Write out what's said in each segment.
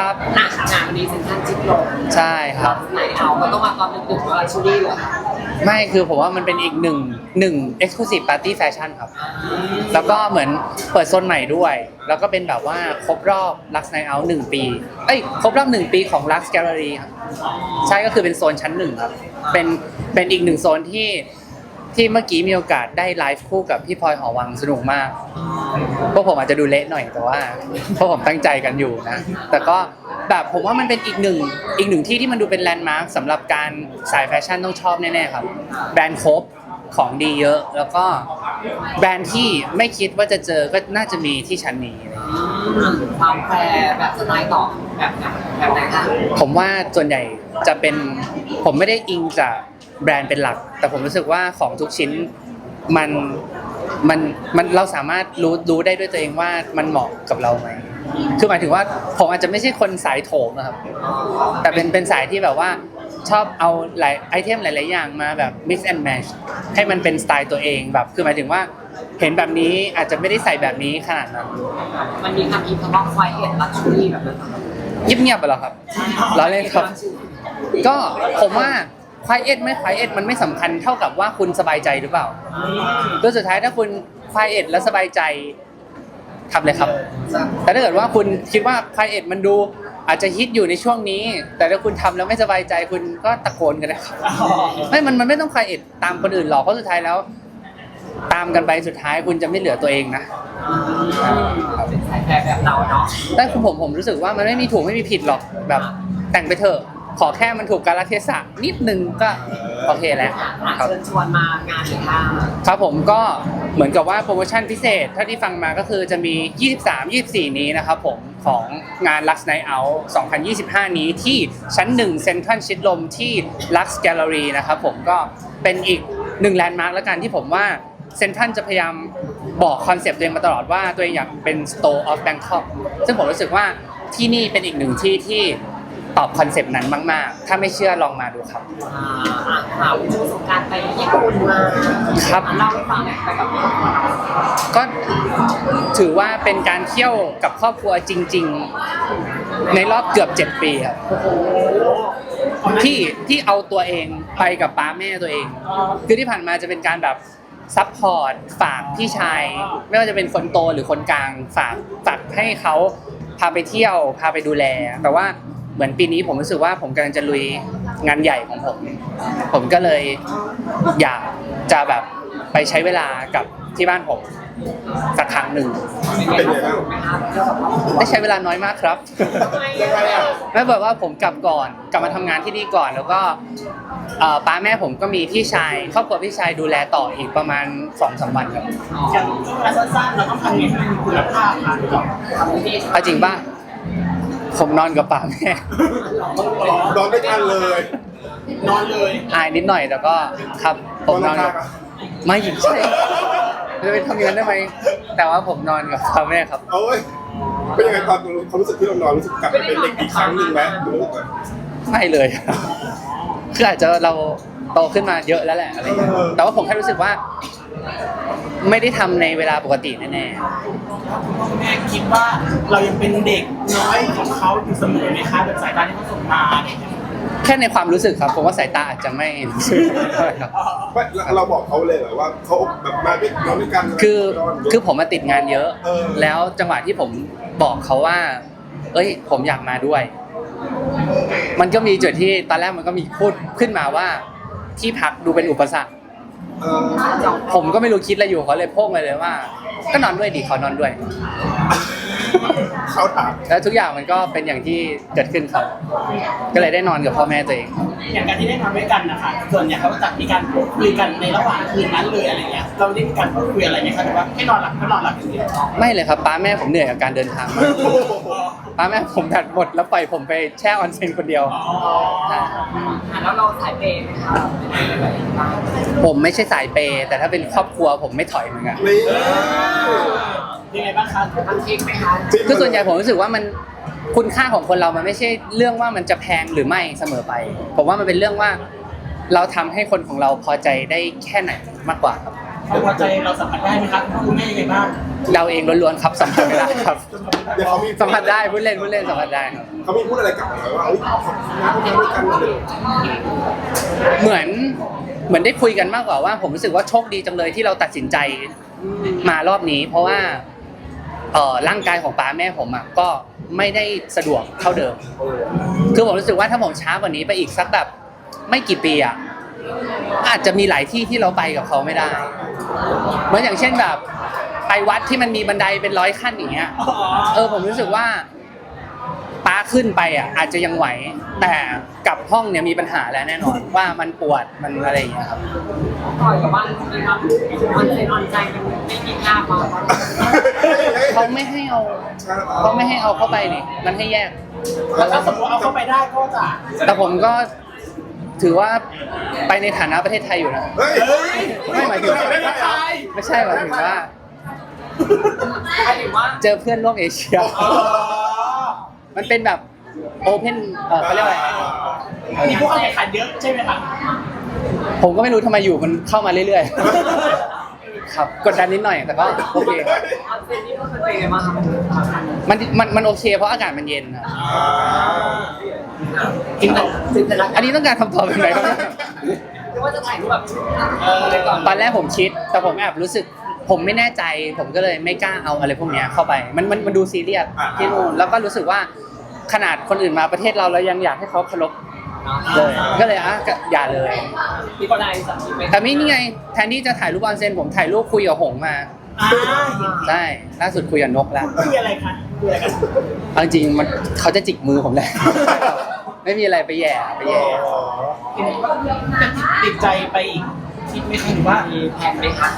ครับหนักงานวันนี้เซ็นทรัลจิ๊กโลกใช่ครับ ไหนเอาก็ต้องมาตอนดึกๆว่าชูรี่เหรอคะไม่คือผมว่ามันเป็นอีกหนึ่งหนึ่ง exclusive party fashion ครับ แล้วก็เหมือนเปิดโซนใหม่ด้วย แล้วก็เป็นแบบว่าครบรอบ Lux Night Out หนึ่งปีเอ้ยครบรอบหนึ่งปีของ Lux Gallery ครับ ใช่ก็คือเป็นโซนชั้นหนึ่งครับ เป็นเป็นอีกหนึ่งโซนที่ ที่เมื่อกี้มีโอกาสได้ไลฟ์คู่กับพี่พลอยหอวังสนุกมาก พวกผมอาจจะดูเละหน่อยแต่ว่า พวกผมตั้งใจกันอยู่นะ แต่ก็แบบผมว่ามันเป็นอีกหนึ่งอีกหนึ่งที่ที่มันดูเป็นแลนด์มาร์คสำหรับการสายแฟชั่นต้องชอบแน่ๆครับ แบรนด์ครบของดีเยอะ แล้วก็แบรนด์ที่ไม่คิดว่าจะเจอก็น่าจะมีที่ชั้นนี้อะไรอย่างเงี้ยอืมความแฟร์แบบสไตล์ต่อแบบไหนแบบไหนคะผมว่าส่วนใหญ่จะเป็นผมไม่ได้อิงจาก แบรนด์เป็นหลัก แต่ผมรู้สึกว่าของทุกชิ้นมันมันมันเราสามารถรู้รู้ได้ด้วยตัวเองว่ามันเหมาะกับเราไหมคือหมายถึงว่าผมอาจจะไม่ใช่คนสายโถมนะครับ แต่เป็นเป็นสายที่แบบว่าชอบเอาหลายไอเทมหลาย ๆ อย่างมาแบบ mix and match ให้มันเป็นสไตล์ตัวเองแบบ คือหมายถึงว่าเห็นแบบนี้อาจจะไม่ได้ใส่แบบนี้ขนาดนั้น มันมีคำอินคำว่าควายเอ็ดลักชูรี่แบบนั้นเหรอเงียบๆไปหรอครับล้อเล่นครับ ก็ผมว่า ควายเอ็ดไม่ควายเอ็ดมันไม่สำคัญเท่ากับว่าคุณสบายใจหรือเปล่าโดยสุดท้ายถ้าคุณควายเอ็ดแล้วสบายใจทำเลยครับ แต่ถ้าเกิดว่าคุณคิดว่าควายเอ็ดมันดูอาจจะฮิตอยู่ในช่วงนี้ แต่ถ้าคุณทำแล้วไม่สบายใจคุณก็ตะโกนกันนะครับไม่มันมันไม่ต้องควายเอ็ดตามคนอื่นหรอกเพราะสุดท้ายแล้ว ตามกันไปสุดท้ายคุณจะไม่เหลือตัวเองนะเป็นสายแฟร์แบบเราเนาะแต่คือผมผมรู้สึกว่ามันไม่มีถูกไม่มีผิดหรอกแบบแต่งไปเถอะ ขอแค่มันถูกกาลเทศะนิดนึงก็โอเคแล้วอะครับ เชิญชวนมางานเลยค่ะครับผมก็เหมือนกับว่าโปรโมชั่นพิเศษเท่าที่ฟังมาก็คือจะมี 23 24 นี้นะครับผมของงาน Lux Night Out 2025 นี้ที่ชั้น 1 เซ็นทรัลชิดลมที่ Lux Gallery นะครับผมก็เป็นอีกหนึ่งแลนด์มาร์กแล้วกันที่ผมว่าเซ็นทรัลจะพยายามบอกคอนเซปต์ตัวเองมาตลอดว่าตัวเองอยากเป็น Store of Bangkok ซึ่งผมรู้สึกว่าที่นี่เป็นอีกหนึ่งที่ที่ ตอบคอนเซปต์นั้นมาก ๆ ถ้าไม่เชื่อลองมาดูครับ อ่าอะข่าวช่วงสงกรารไปญี่ปุ่นมาครับ เล่าให้ฟังหน่อยไปกับครอบครัวเราก็ถือว่าเป็นการเที่ยวกับครอบครัวจริง ๆ ในรอบเกือบ 7 ปีครับที่ที่เอาตัวเองไปกับป้าแม่ตัวเอง คือที่ผ่านมาจะเป็นการแบบซัพพอร์ตฝากพี่ชาย ไม่ว่าจะเป็นคนโตหรือคนกลางฝากฝากให้เขาพาไปเที่ยวพาไปดูแล แต่ว่า เหมือนปีนี้ผมรู้สึกว่าผมกำลังจะลุยงานใหญ่ของผม ผมก็เลยอยากจะแบบไปใช้เวลากับที่บ้านผมสักครั้งหนึ่งเป็นไงบ้างไหมคะเที่ยวกับครอบครัวได้ใช้เวลาน้อยมากครับทำไมอะไม่แบบว่าผมกลับก่อนกลับมาทำงานที่นี่ก่อน แล้วก็เอ่อป้าแม่ผมก็มีพี่ชายครอบครัวพี่ชายดูแลต่ออีกประมาณสองสามวันครับอย่างช่วงเวลาสั้นๆเราต้องทำยังไงให้มันมีคุณภาพค่ะทำที่เอาจริงป่ะ ผมนอนกับป้าแม่ นอนไม่ทันเลย นอนเลยอายนิดหน่อยแต่ก็ครับผมนอนกับไม่ใช่จะไปทำอย่างนั้นได้ไหมแต่ว่าผมนอนกับป้าแม่ครับ โอ้ยเป็นยังไงตอนความรู้สึกที่เรานอนรู้สึกกลับไปเป็นเด็กอีกครั้งหนึ่งไหมหรือว่า ไม่เลย คืออาจจะเราโตขึ้นมาเยอะแล้วแหละอะไรเงี้ยแต่ว่าผมแค่รู้สึกว่า ไม่ได้ทำในเวลาปกติแน่คุณพ่อคุณแม่คิดว่าเรายังเป็นเด็กน้อยของเขาอยู่เสมอไหมคะแบบสายตาที่เขาส่งมาอะไรอย่างเงี้ยแค่ในความรู้สึกครับผมว่าสายตาอาจจะไม่รู้สึกเท่าไหร่ครับ ไม่เราบอกเขาเลยเหรอว่าเขาแบบมาด้วยนอนด้วยกันคือคือผมมาติดงานเยอะ เออแล้วจังหวะที่ผมบอกเขาว่า เอ้ย ผมอยากมาด้วย มันก็มีจุดที่ตอนแรกมันก็มีพูดขึ้นมาว่า ที่พักดูเป็นอุปสรรค ผมก็ไม่รู้คิดอะไรอยู่เขาเลยโพ่งไปเลยว่า ก็นอนด้วยดีขอนอนด้วย เขาถามแล้วทุกอย่างมันก็เป็นอย่างที่เกิดขึ้นครับ ก็เลยได้นอนกับพ่อแม่ตัวเองครับอย่างการที่ได้นอนด้วยกันนะคะส่วนใหญ่เขาจะมีการพูดคุยกันในระหว่างคืนนั้นเลยอะไรเงี้ยเราได้มีการพูดคุยอะไรไหมคะหรือว่าแค่นอนหลับก็นอนหลับอย่างเดียวไม่เลยครับป้าแม่ผมเหนื่อยกับการเดินทางมากป้าแม่ผมแบตหมดแล้วปล่อยผมไปแช่ออนเซ็นคนเดียว อ๋อใช่อะแล้วเราสายเปย์ไหมคะเป็นยังไงบ้างผมไม่ใช่สายเปย์แต่ถ้าเป็นครอบครัวผมไม่ถอยเหมือนกัน นี่ ยังไงบ้างคะมันเช็คไหมคะคือส่วนใหญ่ผมรู้สึกว่ามันคุณค่าของคนเรามันไม่ใช่เรื่องว่ามันจะแพงหรือไม่เสมอไป ผมว่ามันเป็นเรื่องว่า เราทำให้คนของเราพอใจได้แค่ไหนมากกว่าครับความพอใจเราสัมผัสได้ไหมครับคุณพ่อคุณแม่ยังไงบ้างเราเองล้วนๆครับสัมผัสไม่ได้ครับเดี๋ยวเขามีสัมผัสได้พูดเล่นพูดเล่นสัมผัสได้ครับ เขามีพูดอะไรกลับมาไหมว่าเอ้ยขอบคุณนะที่มาด้วยกันเลยเหมือนเหมือนได้คุยกันมากกว่าว่า ผมรู้สึกว่าโชคดีจังเลยที่เราตัดสินใจมารอบนี้ เพราะว่า เอ่อร่างกายของป้าแม่ผมอะก็ไม่ได้สะดวกเท่าเดิม คือผมรู้สึกว่าถ้าผมช้ากว่านี้ไปอีกสักแบบไม่กี่ปีอะอาจจะมีหลายที่ที่เราไปกับเขาไม่ได้ เหมือนอย่างเช่นแบบ ไปวัดที่มันมีบันไดเป็นร้อยขั้นอย่างเงี้ย เออผมรู้สึกว่าป้าขึ้นไปอะ อาจจะยังไหว แต่กลับห้องเนี่ยมีปัญหาแล้วแน่นอน ว่ามันปวดมันอะไรอย่างเงี้ยครับ ต่อยกับว่ามีความออนเซนออนใจมันไม่กินยากมาก เขาไม่ให้เอาเขาไม่ให้เอาเข้าไปนี่มันให้แยก แล้วถ้าสมมติเอาเข้าไปได้ก็จะแต่ผมก็ถือว่าไปในฐานะประเทศไทยอยู่นะเฮ้ยไม่หมายถึงไม่ได้ใช่ไม่ใช่หมายถึงว่า หมายถึงว่าเจอเพื่อนร่วมเอเชียอ๋อมันเป็นแบบโอเพนเออเขาเรียกว่าอะไร มีผู้เข้าแข่งขันเยอะใช่ไหมคะผมก็ไม่รู้ทำไมอยู่มันเข้ามาเรื่อยๆ ครับกดดันนิดหน่อยแต่ก็โอเคออนเซนนี่ก็คือเป็นไงบ้างครับมันมันมันโอเค เพราะอากาศมันเย็นครับจริงแต่จริงแต่ละอันนี้ต้องการคำตอบเป็นไงครับหรือว่าจะถ่ายรูปแบบเอออะไรก่อนตอนแรกผมคิด แต่ผมแอบรู้สึกผมไม่แน่ใจ ผมก็เลยไม่กล้าเอาอะไรพวกเนี้ยเข้าไป มันมันมันดูซีเรียสที่นู่นแล้วก็รู้สึกว่าขนาดคนอื่นมาประเทศเราแล้วยังอยากให้เขาเคารพ เลยก็เลยอะก็อย่าเลย มีคนใดสักทีไหมแต่ไม่นี่ไงแทนที่จะถ่ายรูปออนเซนผมถ่ายรูปคุยกับหงส์มาอ่าใช่ล่าสุดคุยกับนกแล้วคุยอะไรคะคุยอะไรกันเอาจริงๆมันเขาจะจิกมือผมแหละ ไม่มีอะไรไปแย่ไปแย่ ติดใจไปอีกคิดไหมคะหรือว่ามีแผนไหมคะ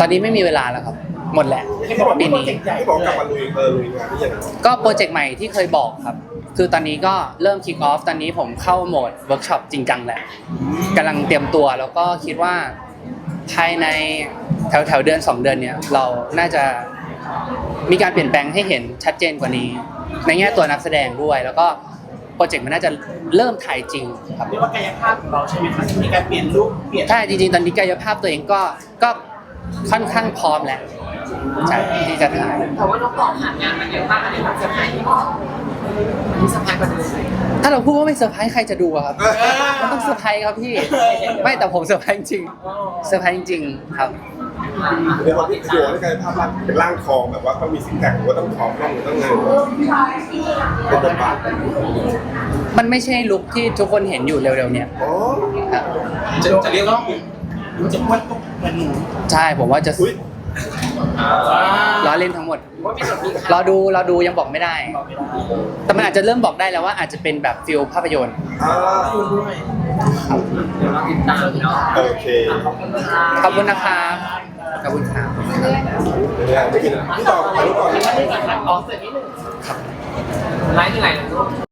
ตอนนี้ไม่มีเวลาแล้วครับ หมดแหละให้บอกปีว่าโปรนี้เจกต์ใหญ่ที่บอกกลับมาลุยเออลุยงานที่ยังไงก็โปรเจกต์ใหม่ที่เคยบอกครับ คือตอนนี้ก็เริ่มคิกออฟตอนนี้ผมเข้าโหมดเวิร์กช็อปจริงจังแหละกำลังเตรียมตัวแล้วก็คิดว่าภายในแถวแถวๆเดือน2 เดือนเนี่ยเราน่าจะมีการเปลี่ยนแปลงให้เห็นชัดเจนกว่านี้ ในแง่ตัวนักแสดงด้วย แล้วก็โปรเจกต์มันน่าจะเริ่มถ่ายจริงครับเรียกว่ากายภาพของเราใช่ไหมคะที่มีการเปลี่ยนรูปเปลี่ยนถ้าจริงๆตอนนี้กายภาพตัวเองก็ก็ค่อนข้างพร้อมแล้วใช่ที่จะถ่ายแต่ว่าน้องบอกหางานมาเยอะมากอันนี้มันเซอร์ไพ รส์อันนี้เซอร์ไพรส์กว่าเดิมเลยถ้าเราพูดว่าไม่เซอร์ไพรส์ใครจะดูอะครับ มันต้องเซอร์ไพรส์ครับพี่ ไม่แต่ผมเซอร์ไพรส์จริงๆเซอร์ไพรส์จริงๆครับ เดี๋ยวพี่โยนให้กายภาพร่างเป็นร่างทองแบบว่าต้องมีซิกแพคหรือว่าต้องทองต้องหรือต้องเงินเป็นบทบาทมันไม่ใช่ลุคที่ทุกคนเห็นอยู่เร็วๆเนี่ยอ๋อครับจะจะเรียกว่ามันจะม้วนตุ๊กเหมือนหนูใช่ผมว่าจะ อุ้ย ล้อเล่นทั้งหมดว่ามีส่วนมีรอดูรอดูยังบอกไม่ได้ แต่มันอาจจะเริ่มบอกได้แล้วว่าอาจจะเป็นแบบฟิลภาพยนตร์อ่าดูด้วยเดี๋ยวเราติดตามเนาะโอเคขอบคุณค่ะขอบคุณนะครับขอบคุณครับเดี๋ยวไม่กินพี่ต่อถ่ายรูปก่อนอ๋อเสร็จนิดนึงไลฟ์ที่ไหนนะลูก